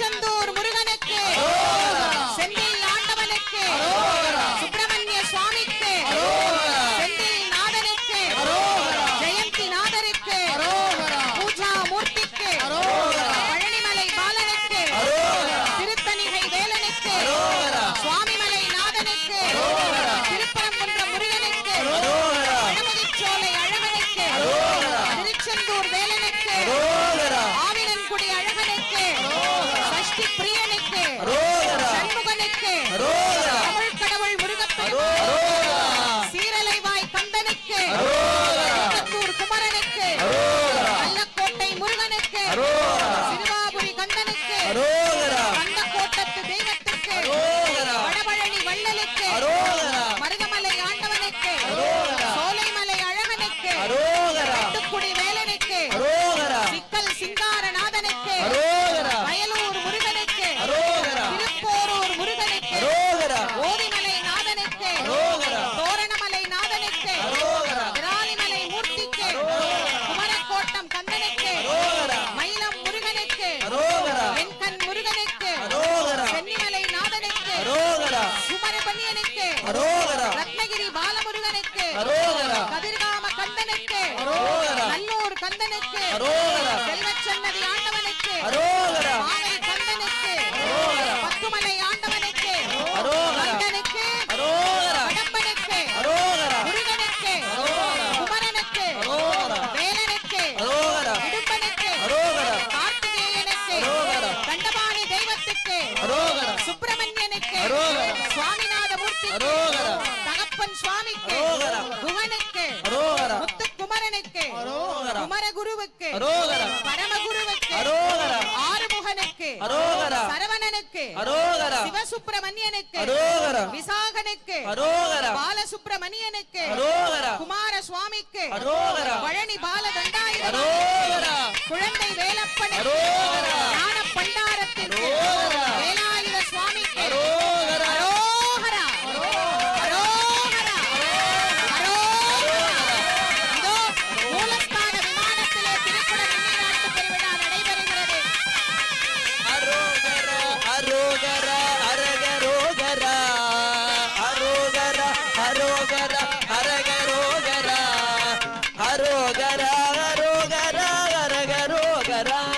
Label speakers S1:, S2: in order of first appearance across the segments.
S1: திருச்செந்தூர் முருகனுக்கு செந்தில் ஆண்டவனுக்கு சுப்பிரமணிய சுவாமிக்கு செந்தில் நாதனுக்கு ஜெயந்தி நாதருக்கு பூஜா மூர்த்திக்கு பழனிமலை பாலனுக்கு திருத்தணிகை வேலனுக்கு சுவாமிமலை நாதனுக்கு திருப்பரங்குன்ற முருகனுக்கு அழகனுக்கு திருச்செந்தூர் வேலனுக்கு ஆவினன்குடி அழகனுக்கு சுமரபன்னியனுக்கு ரத்னகிரி பாலமுருகனுக்கு. கதிர்காம கந்தனுக்கு. நல்லூர் கந்தனுக்கு. செல்வச்சன்னதி ஆண்டவனுக்கு. மாவை கந்தனுக்கு. பத்துமலை ஆண்டவனுக்கு. கந்தனுக்கு. கடம்பனுக்கு முருகனுக்கு. குமரனுக்கு. வேலனுக்கு. இடும்பனுக்கு கார்த்திகேயனுக்கு. தண்டபாணி தெய்வத்துக்கு. சுப்பிரமணியனுக்கு. சுவாமிநாத தகப்பன் சுவாமிக்கு குகனுக்கு முத்துக்குமரனுக்கு குமரகுருவுக்கு பரமகுருவுக்கு ஆறுமுகனுக்கு சரவணனுக்கு சிவசுப்பிரமணியனுக்கு விசாகனுக்கு பாலசுப்பிரமணியனுக்கு குமார சுவாமிக்கு பழனி பால குழந்தை வேலப்பனுக்கு
S2: திருச்செந்தூர்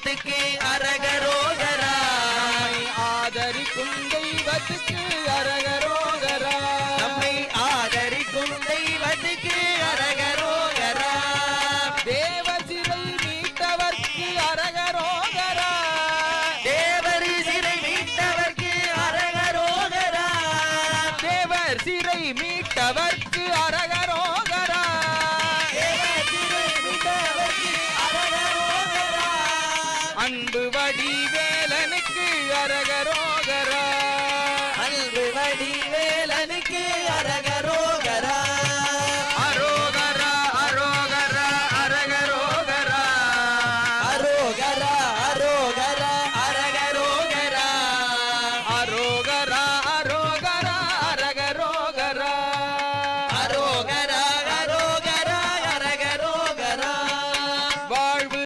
S2: தெய்வத்துக்கு அரகரோகரா ஆதரிக்கும் தெய்வத்துக்கு அரகரோகரா நம்மை ஆதரிக்கும் தெய்வத்துக்கு அரகரோகரா தேவசிறை மீட்டவர்க்கு அரகரோகரா தேவரி சிறை மீட்டவர்க்கு அரகரோகரா தேவர் சிறை மீட்டவர்க்கு அரகரோ அன்பு வடிவேலனுக்கு அரகரோகரா.